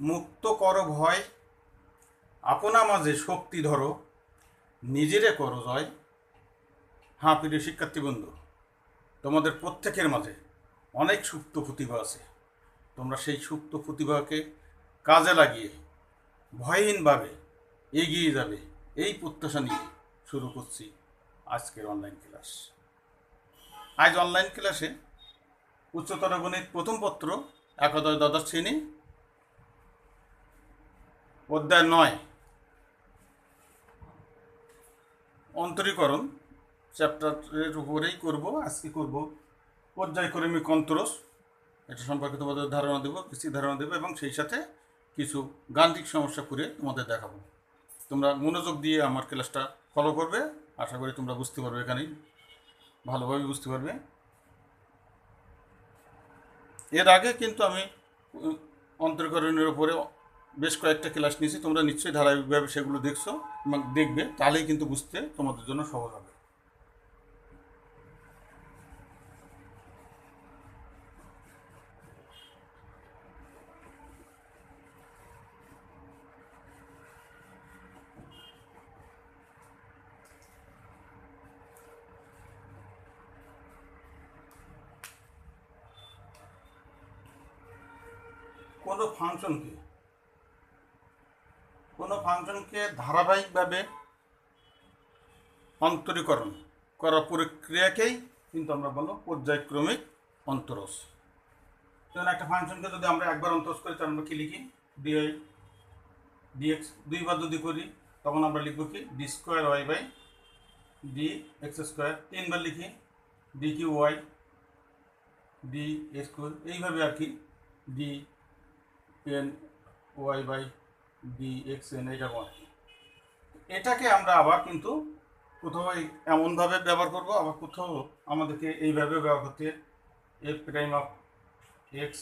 মুক্ত কর ভয়। আপনা মাঝে শক্তি ধরো। নিজেরে করো জয়। হ্যাঁ প্রিয় শিক্ষার্থী বন্ধু, তোমাদের প্রত্যেকের মাঝে অনেক সুপ্ত প্রতিভা আছে। তোমরা সেই সুপ্ত প্রতিভাকে কাজে লাগিয়ে, ভয়হীনভাবে এগিয়ে যাবে। এই প্রত্যাশা নিয়ে শুরু করছি আজকের অনলাইন ক্লাস আজ অনলাইন ক্লাসে উচ্চতর গণিত প্রথম পত্র একাদশ দ্বাদশ শ্রেণি অধ্যায় নয়। অন্তরীকরণ চ্যাপ্টারের উপরেই করব, আজকে করব পর্যায়ক্রমিক অন্তরস। এটা সম্পর্কে তোমাদের ধারণা দেবো কিছু ধারণা দেবো এবং সেই সাথে কিছু গাণিতিক সমস্যা করে তোমাদের দেখাবো। তোমরা মনোযোগ দিয়ে আমার ক্লাসটা ফলো করবে, আশা করি তোমরা বুঝতে পারবে এখানেই, ভালোভাবে বুঝতে পারবে। এর আগে কিন্তু আমি অন্তরীকরণের উপরে বেশ কয়েকটা ক্লাস নিয়েছি, তোমরা নিশ্চয়ই ধারাবাহিকভাবে সেগুলো দেখছ দেখবে, তাহলেই কিন্তু বুঝতে তোমাদের জন্য সহজ হবে। কোনো ফাংশনকে কোনো ফাংশনকে ধারাবাহিকভাবে অন্তরীকরণ করার প্রক্রিয়াকেই কিন্তু আমরা বলব পর্যায়ক্রমিক অন্তরস যেমন একটা ফাংশনকে যদি আমরা একবার অন্তরস করি, তাহলে আমরা কি লিখি? ডিআই ডিএক্স দুইবার যদি করি, তখন আমরা লিখব কি? D square Y by D X square তিনবার লিখি D Q Y D X এইভাবে আর কি D N Y by D X N এইরকম আর কি এটাকে আমরা আবার কিন্তু কোথাও এমনভাবে ব্যবহার করব, আবার কোথাও আমাদেরকে এইভাবে ব্যবহার করতে F prime of X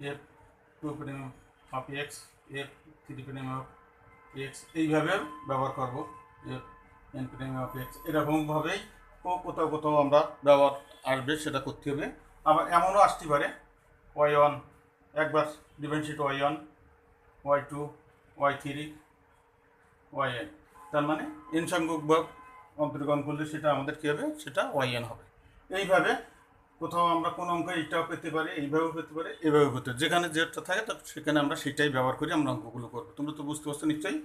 F two prime of X F three prime of X এইভাবে ব্যবহার করব। F N prime of X এরকমভাবেই কো- কোথাও কোথাও আমরা ব্যবহার আসবে, সেটা করতে হবে। আবার এমনও আসতে পারে ওয়াই ওয়ান একবার differentiate Y one Y two Y three Y N তার মানে এন সংখ্যক বা অন্তর্গণ করলে সেটা আমাদের কী হবে? সেটা ওয়াইএন হবে। এইভাবে কোথাও আমরা কোন অঙ্ক এইটাও পেতে পারি, এইভাবেও পেতে পারি এইভাবেও পেতে পারি। যেখানে যেটা থাকে, তো সেখানে আমরা সেটাই ব্যবহার করি আমরা অঙ্কগুলো করব। তোমরা তো বুঝতে পারছ নিশ্চয়ই।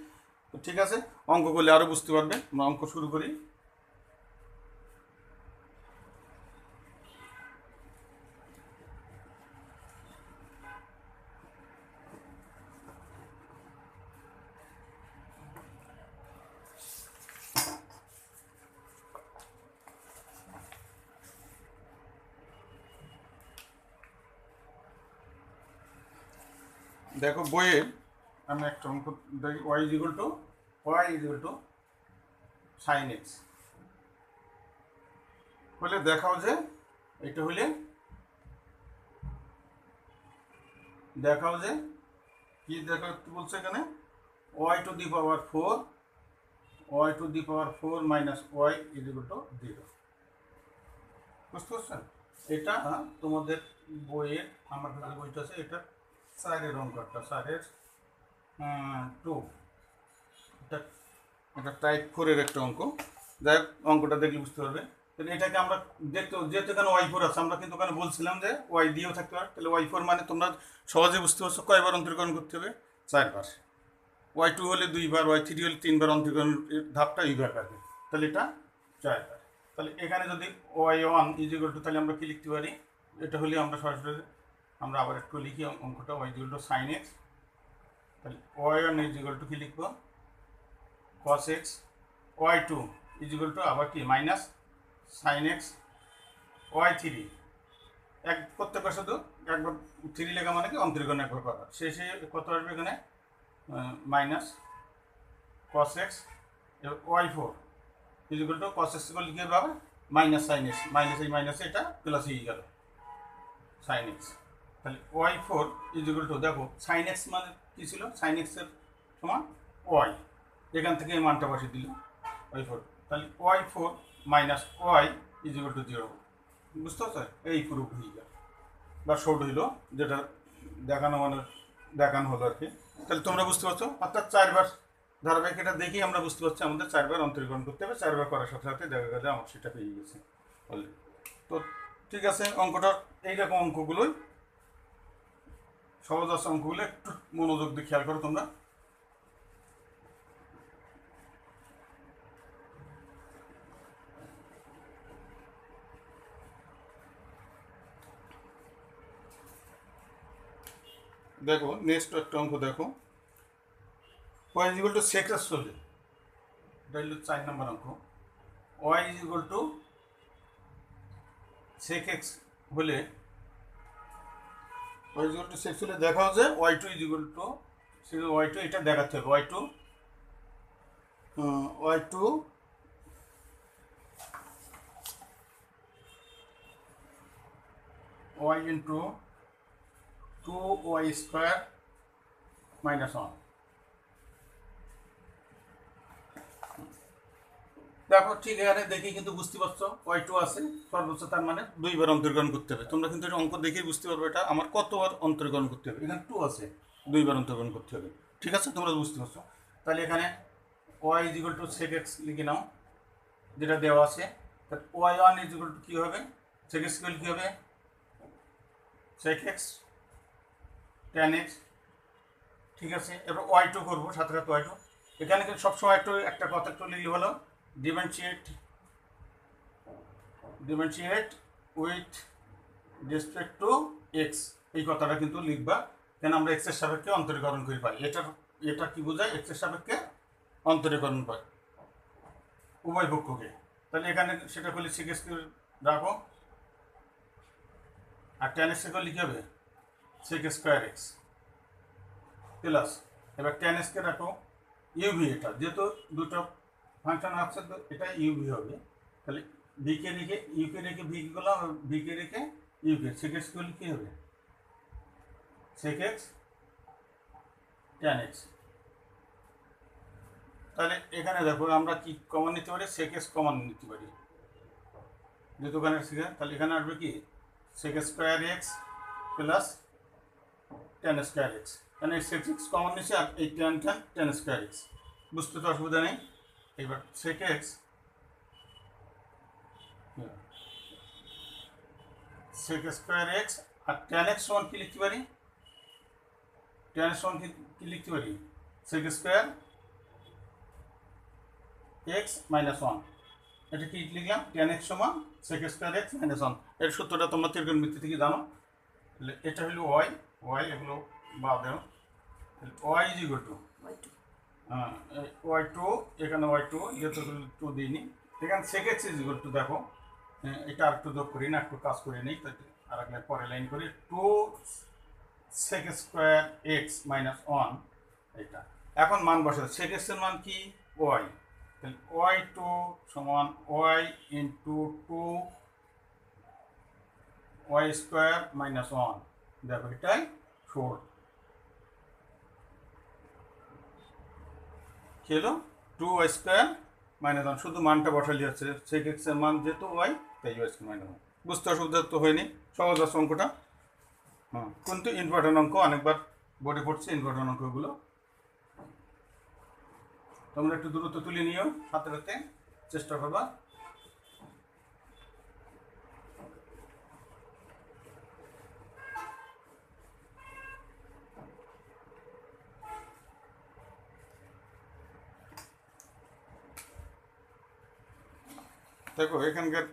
ঠিক আছে, অঙ্ক করলে আরও বুঝতে পারবে। আমরা অঙ্ক শুরু করি। দেখো বইয়ে আমি একটা অঙ্ক দেখি Y is equal to Y is equal to sine X বলে দেখাও যে, এটা হলে দেখাও যে, কি দেখা বলছে এখানে? Y to the power four Y to the power four minus Y is equal to zero বুঝতে পারছেন? এটা তোমাদের বইয়ের, আমার কাছে বইটা আছে, এটা চারের অঙ্কটা চারের টু এটা এটা টাইপ ফোরের একটা অঙ্ক। যাই হোক, অঙ্কটা দেখলে বুঝতে পারবে। তাহলে এটাকে আমরা দেখতে, যেহেতু এখানে ওয়াই ফোর আছে, আমরা কিন্তু ওখানে বলছিলাম যে ওয়াই দিয়েও থাকতে পারে। তাহলে ওয়াই ফোর মানে তোমরা সহজে বুঝতে পারছ কয়বার অন্তরীকরণ করতে হবে? চারবার ওয়াই টু হলে দুইবার ওয়াই থ্রি হলে তিনবার অন্তরীকরণের ধাপটা এইভাবে আসবে তাহলে এটা চারবার তাহলে এখানে যদি Y one is equal to তাহলে আমরা কি লিখতে পারি? এটা হলে আমরা সরাসরি আমরা আবার একটু লিখি, অঙ্কটা Y equal to sine X তাহলে ওয়াই ওয়ান ইজ টু কি লিখব? Cos X Y two is two আবার কি? Minus sine X Y three এক প্রত্যেকবার শুধু একবার থ্রি লেখা মানে কি? অন্তরীকরণ একবার করা। শেষে কত আসবে এখানে? Minus cos X Y four is two cos X লিখে পাবে মাইনাস সাইন এক্স মাইনাস এই মাইনাস এটা প্লাস হয়ে গেল সাইন এক্স তাহলে Y four is equal to দেখো সাইন এক্স মানে কী ছিল? সাইন এক্সের সমান ওয়াই এখান থেকে এই মানটা বসে দিল ওয়াই ফোর তাহলে Y four minus Y is equal to zero বুঝতে পারছ? এই পুরো হয়ে গেল। বা শর্ট হইল যেটা দেখানো মানে দেখানো হলো আর কি। তাহলে তোমরা বুঝতে পারছ? অর্থাৎ চারবার ধারাবাহিক এটা দেখেই আমরা বুঝতে পারছি আমাদের চারবার অন্তরীকরণ করতে হবে। চারবার করার সাথে সাথে দেখা গেলে আমার সেটা পেয়ে গেছে অলরেডি তো ঠিক আছে, অঙ্কটার এইরকম অঙ্কগুলোই সহজ আছে অঙ্কগুলো একটু মনোযোগ দিয়ে খেয়াল করো তোমরা। দেখো নেক্সট একটা অঙ্ক দেখো। ওয়াই ইজ টু সেক্স হলে এটা হলো চার নম্বর অঙ্ক। Y is to sec X হলে ওয়াই ইজ টু সিক্স হলে দেখাও যে Y two is to six Y two এটা দেখাতে হবে Y two Y two Y into two Y square minus one দেখো, ঠিক এখানে দেখে কিন্তু বুঝতে পারছ ওয়াই টু আছে, সর্বোচ্চ তার মানে দুইবার অন্তর্গ্রহণ করতে হবে। তোমরা কিন্তু অঙ্ক দেখেই বুঝতে পারবে এটা, আমার কতবার অন্তর্গ্রহণ করতে হবে। এখানে টু আছে, দুইবার অন্তর্গ্রহণ করতে হবে। ঠিক আছে, তোমরা বুঝতে পারছ? তাহলে এখানে Y is equal to sec X লিখে নাও, যেটা দেওয়া আছে। Y one is equal to কী হবে? সেক এক্স কী হবে? সেক এক্স টেন এক্স ঠিক আছে এবার ওয়াই টু করব, সাথে সাথে ওয়াই টু এখানে সবসময় একটু একটা কথা একটু লিখলে হলো differentiate differentiate with respect to X এই কথাটা কিন্তু লিখবা, কেন আমরা এক্সের সাপেক্ষে অন্তরীকরণ করে পাই এটার, এটা কি বোঝায়? এক্সের সাপেক্ষে অন্তরীকরণ পাই উভয় পক্ষকে। তাহলে এখানে সেটা করলে সিকেস রাখো। আর টেন এক্স করলে কী হবে সেক স্কোয়ার এক্স প্লাস এবার টেন এক্সকে রাখো। ইউভি এটা। যেহেতু দুটো ফাংশন তো এটা ইউভি হবে। তাহলে বিকে রেখে ইউকে রেখে ভি করলাম বিকে রেখে ইউকে সেক এক্স করলে কী হবে? সেক এক্স টেন এক্স তাহলে এখানে দেখো, আমরা কি কমন নিতে পারি? সেক এক্স কমন নিতে পারি। যেহেতু ওখানে তাহলে এখানে আসবে কি? Sec square X plus tan square X এখানে সেক্স এক্স কমন নিচ্ছে আর এই tan tan tan square X বুঝতে তো অসুবিধা নেই। এবার sec X sec square X আর টেন এক্স সমান কি লিখতে পারি? টেন এক্স সমান কি লিখতে পারি? Sec square X minus one এটা কি লিখলাম? টেন এক্স সমান সেক স্কোয়ার এক্স মাইনাস ওয়ানের সূত্রটা তোমরা ত্রিকোণমিতি থেকে জানো। এটা হলো ওয়াই ওয়াই এগুলো বাদ দেও। ওয়াই ইজ ইকুয়াল টু হ্যাঁ ওয়াই টু এখানে ওয়াই টু ইয়ে তো টু দিইনি। এখানে sec X is equal to দেখো। হ্যাঁ, এটা আর একটু যোগ করি না একটু কাজ করে নিই আর এক লাইন পরে লাইন করি। Two sec square X minus one এটা। এখন মান বসে সেক মান কি? ওয়াই। তাহলে ওয়াই টু সমান Y into two Y square minus one. দেখো এটাই ফোর কি হলো? Two Y square minus one শুধু মানটা বসালি যাচ্ছে সেক এক্সের মান যেহেতু ওয়াই তাই ওয়াই স্কোয়ার মাইনাস ওয়ান বুঝতে অসুবিধা তো হয়নি। সহজ আছে অঙ্কটা। হ্যাঁ কিন্তু ইম্পর্টেন্ট অঙ্ক, অনেকবার বোর্ডে পড়ছে ইম্পর্টেন্ট অঙ্কগুলো তোমরা একটু দূরত্ব তুলে নিও হাতে হাতে চেষ্টা করবা। দেখো, এখানকার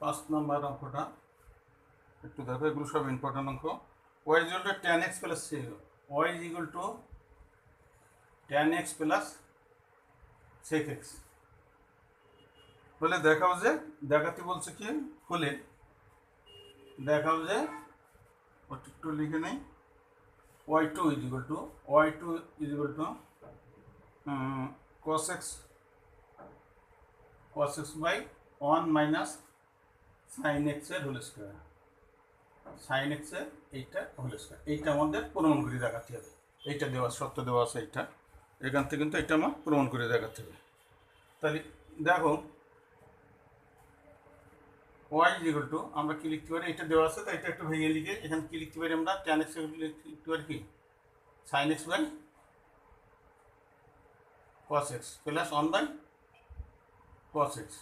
পাঁচ নম্বর অঙ্কটা একটু দেখো, এগুলো সব ইম্পর্টেন্ট অঙ্ক। Y is to tan X plus C Y is equal to tan X plus sec X বলে দেখাও যে, দেখাতে বলছে কি? হলে দেখাও যে একটু লিখে নেই। Y two is equal to Y two is equal to cos x cos x by one minus sine এক্সের হোল স্কোয়ার সাইন এক্সের এইটা হোল স্কোয়ার এইটা আমাদের প্রমাণ করে দেখাতে হবে। এইটা দেওয়া সত্য দেওয়া আছে এইটা। এখান থেকে কিন্তু এটা আমার প্রমাণ করে দেখাতে হবে। তাহলে দেখো ওয়াই ইজিক্যাল টু আমরা কি লিখতে পারি? এটা দেওয়া আছে তো এটা একটু ভেঙে লিখে এখানে কি লিখতে পারি আমরা? ট্যান এক্স লিখতে পারি কি? Sine X by cos X plus one by cos X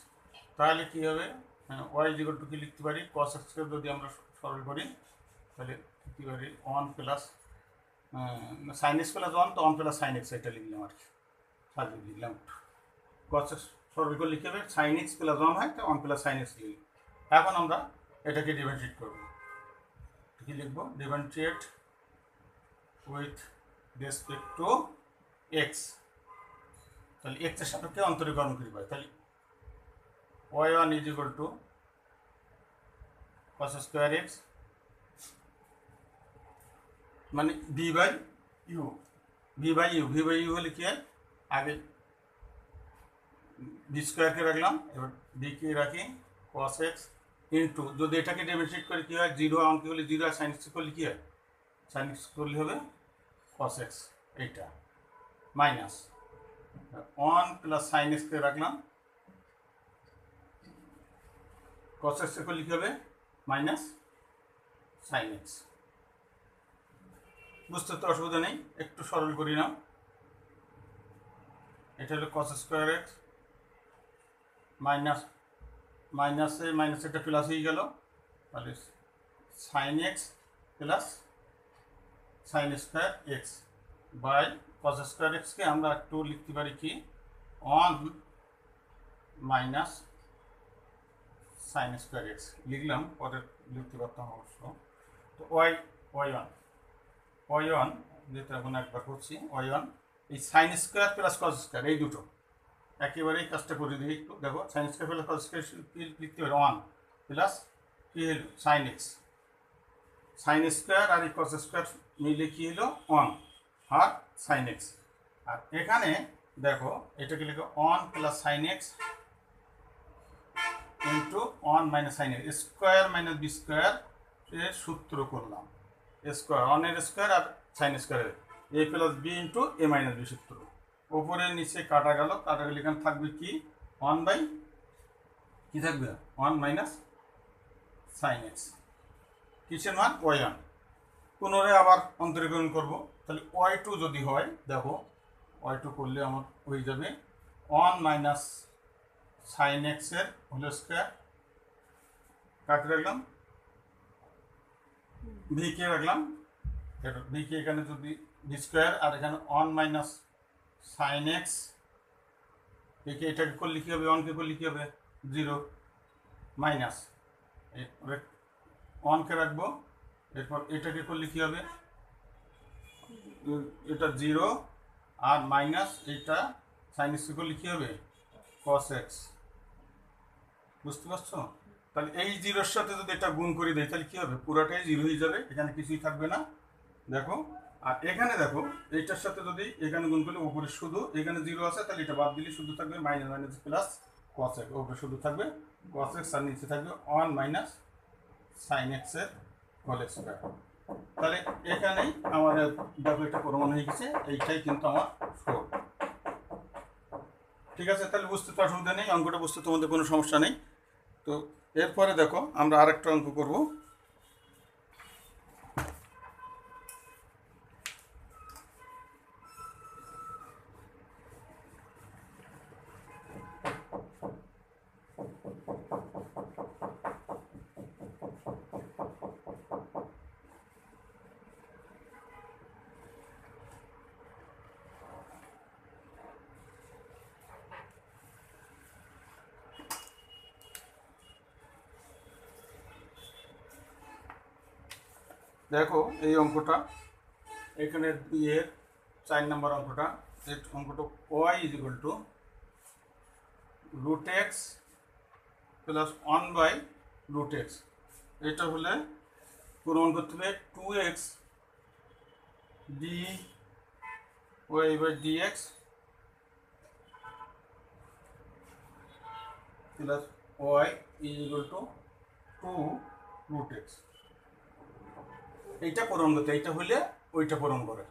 তাহলে কী হবে? হ্যাঁ ওয়াই ইজিক্যাল টু কি লিখতে পারি? কস এক্সকে যদি আমরা সরল করি, তাহলে লিখতে পারি one plus sine X plus one তো ওয়ান প্লাস সাইন এক্স এটা লিখলাম আর কি। সাজিয়ে লিখলাম কস সরল করে লিখতে হবে সাইন এক্স প্লাস ওয়ান হয়, তো ওয়ান প্লাস সাইন এক্স লিখি এখন আমরা এটাকে ডিফারেন্সিয়েট করব। কি লিখব? Differentiate with respect to X তাহলে এক্সের সাপেক্ষে অন্তরীকরণ করি পাই তাহলে Y one is equal to cos square X মানে B by U V by U V by U হলে কি হয়? আগে বি স্কোয়ারকে রাখলাম, এবার বিকে রাখি কস এক্স ইন্টু যদি এটাকে ডেমনস্ট্রেট করে কী হয়? জিরো অঙ্ক হলে জিরো আর সাইন এক্স করলে কী হয়? সাইন এক্স করলে হবে কস এক্স এইটা মাইনাস ওয়ান প্লাস সাইন এক্সকে রাখলাম কস এক্স করলে কী হবে? মাইনাস সাইন এক্স বুঝতে তো অসুবিধা নেই, একটু সরল করি নাও। এটা হলো কস স্কোয়ার এক্স মাইনাস মাইনাসে মাইনাস একটা প্লাস হয়ে গেল। তাহলে sine X plus sine square X by cos square এক্সকে আমরা একটু লিখতে পারি কি? One minus sine square X লিখলাম, পরে লিখতে পারতাম অবশ্য। তো Y Y one Y one, যেটা এখন একবার করছি, ওয়াই ওয়ান, এই sine square plus cos square এই দুটো। একেবারে এই কাজটা করে দিই একটু। দেখো sine square plus cos square লিখতে পারি ওয়ান প্লাস কি হলো? সাইন এক্স সাইন স্কোয়ার আর এই কস স্কোয়ার মিলে কি হলো? ওয়ান আর সাইন এক্স আর এখানে দেখো, এটাকে লিখো one plus sine X into one minus sine X square minus B square এর সূত্র করলাম। স্কোয়ার ওয়ানের স্কোয়ার আর সাইন স্কোয়ারের A plus B into A minus B সূত্র। ওপরে নিচে কাটা গেল, কাটা গেলে এখানে থাকবে কি? ওয়ান বাই কি থাকবে? ওয়ান মাইনাস সাইন এক্স কিসের মান? ওয়াই ওয়ান পুনরায় আবার অন্তরীকরণ করব। তাহলে ওয়াই টু যদি হয়, দেখো ওয়াই টু করলে আমার হয়ে যাবে ওয়ান মাইনাস সাইন এক্সের হোল স্কোয়ার কাকে রাখলাম? ভিকে রাখলাম। ভিকে এখানে যদি ভি স্কোয়ার আর এখানে ওয়ান মাইনাস সাইন এক্স একে এটাকে করলে কী হবে? ওয়ানকে করলে কী হবে? জিরো মাইনাস ওয়ানকে রাখব, এরপর এটাকে করলে কী হবে? এটা জিরো আর মাইনাস এটা সাইন এক্সকে করলে কী হবে? কস এক্স বুঝতে পারছ? তাহলে এই জিরোর সাথে যদি এটা গুণ করে দেয়, তাহলে কী হবে? পুরোটাই জিরো হয়ে যাবে, এখানে কিছুই থাকবে না। দেখো, আর এখানে দেখো, এইটার সাথে যদি এখানে গুণ করলে উপরে শুধু, এখানে জিরো আছে, তাহলে এটা বাদ দিলে শুধু থাকবে minus minus plus cos X উপরে শুধু থাকবে কস এক্স আর নিচে থাকবে ওয়ান মাইনাস সাইন এক্সের হোল স্কোয়ার তাহলে এখানেই আমাদের দেখো একটা প্রমাণ হয়ে গেছে, এইটাই কিন্তু আমার ফোর ঠিক আছে, তাহলে বুঝতে তো অসুবিধা নেই, অঙ্কটা বুঝতে তোমাদের কোনো সমস্যা নেই। তো এরপরে দেখো আমরা আরেকটা অঙ্ক করব। দেখো এই অঙ্কটা এখানে দুইয়ের চার নম্বর অঙ্কটা এই অঙ্কটা Y is equal to root X plus one by root X এটা হলে প্রমাণ করতে হবে two X D Y by D X plus Y is equal to two root X এইটা পূরণ করতে এইটা হলে ওইটা পূরণ করে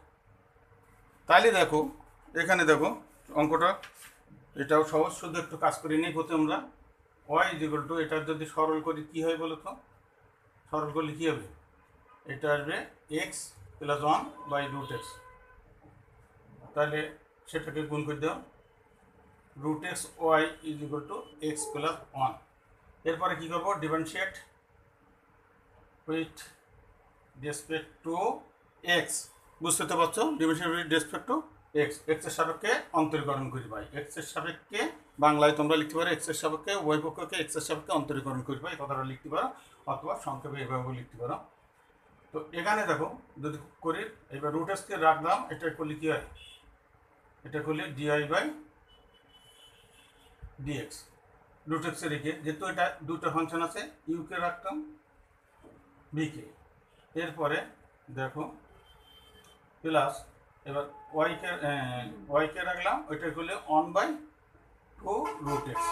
তাহলে দেখো, এখানে দেখো, অঙ্কটা, এটাও সহজ, শুধু একটু কাজ করে নিই প্রথমে আমরা। ওয়াই ইজ ইকুয়াল টু এটা যদি সরল করি, কী হয় বলো তো? সরল করলে কী হবে? এটা আসবে X plus one by root X তাহলে সেটাকে গুণ করে দাও। Root X Y is equal to X plus one এরপরে কী করব? Differentiate with respect to X বুঝতে তো পারছ উইথ রেসপেক্ট টু এক্স এক্সের সাপেক্ষে অন্তরীকরণ করি ভাই। এক্সের সাপেক্ষে বাংলায় তোমরা লিখতে পারো এক্সের সাপেক্ষে উভয় এক্সের সাপেক্ষে অন্তরীকরণ করি ভাই। কথাটা লিখতে পারো অথবা সংক্ষেপে এভাবে লিখতে পারো। তো এখানে দেখো, যদি করি, এবার রুট এক্সকে রাখলাম, এটা করলে কী হয়? এটা করলে ডিআই বাই ডিএক্স রুট এক্সে রেখে, যেহেতু এটা দুটো ফাংশন আছে ইউকে রাখতাম বিকে এরপরে দেখো প্লাস এবার ওয়াইকে ওয়াইকে রাখলাম, ওইটা করলে one by two root X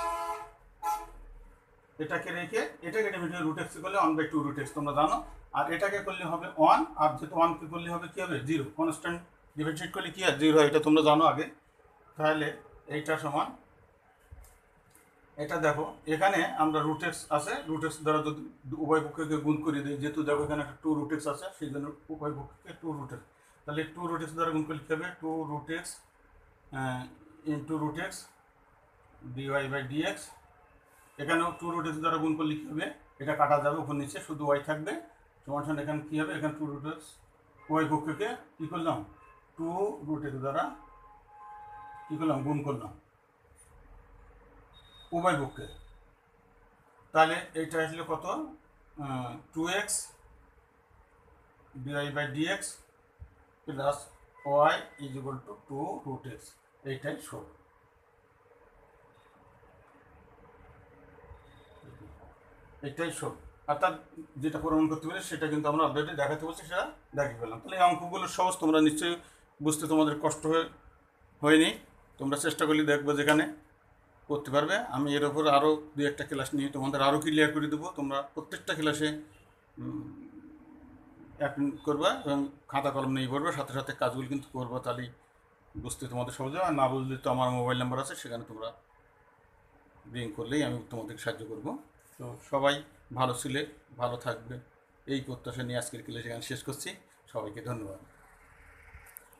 এটাকে রেখে, এটাকে ডেফিনেটলি রুট এক্স করলে one by two root X তোমরা জানো? আর এটাকে করলে হবে ওয়ান আর যেহেতু ওয়ানকে করলে হবে কী হবে? জিরো কনস্ট্যান্ট ডিফারেন্সিয়েট করলে কী হয় জিরো হয়? এটা তোমরা জানো আগে। তাহলে এইটা সমান এটা দেখো, এখানে আমরা রুটেক্স আছে রুটেক্স দ্বারা যদি উভয় পক্ষকে গুণ করে দিই যেহেতু দেখো এখানে একটা টু রুটেক্স আছে, সেই জন্য উভয় পক্ষকে টু রুটেক্স তাহলে টু রুটেক্স দ্বারা গুণ করে কী হবে? Two root X into root X D Y by D X এখানেও টু রুটেক্স দ্বারা গুণ করে কী হবে? এটা কাটা যাবে উপর নিচে, শুধু ওয়াই থাকবে। সমান সমান এখানে কী হবে? এখানে টু রুটেক্স উভয় পক্ষকে কী করলাম? টু রুটেক্স দ্বারা কী করলাম? গুণ করলাম। উভয় পক্ষে। তাহলে এইটা আসলে কত? Two X D Y by D X plus Y is equal to two root X এইটাই শোক এইটাই শোক অর্থাৎ যেটা প্রমাণ করতে পারি সেটা কিন্তু আমরা অলরেডি দেখাতে বলছি, সেটা দেখিয়ে ফেললাম। তাহলে এই অঙ্কগুলো সহজ, তোমরা নিশ্চয়ই বুঝতে তোমাদের কষ্ট হয়ে হয়নি। তোমরা চেষ্টা করলে দেখবে যেখানে করতে পারবে। আমি এর ওপর আরও দু একটা ক্লাস নিয়ে তোমাদের আরও ক্লিয়ার করে দেবো। তোমরা প্রত্যেকটা ক্লাসে অ্যাটেন্ড করবে এবং খাতা কলম নিয়ে পড়বে। সাথে সাথে কাজগুলো কিন্তু করব তাহলেই বুঝতে তোমাদের সহজ হবে আর না বুঝলে তো আমার মোবাইল নাম্বার আছে, সেখানে তোমরা রিং করলেই আমি তোমাদেরকে সাহায্য করব। তো সবাই ভালো ছিলে, ভালো থাকবে। এই প্রত্যাশা নিয়ে আজকের ক্লাস এখানে শেষ করছি। সবাইকে ধন্যবাদ।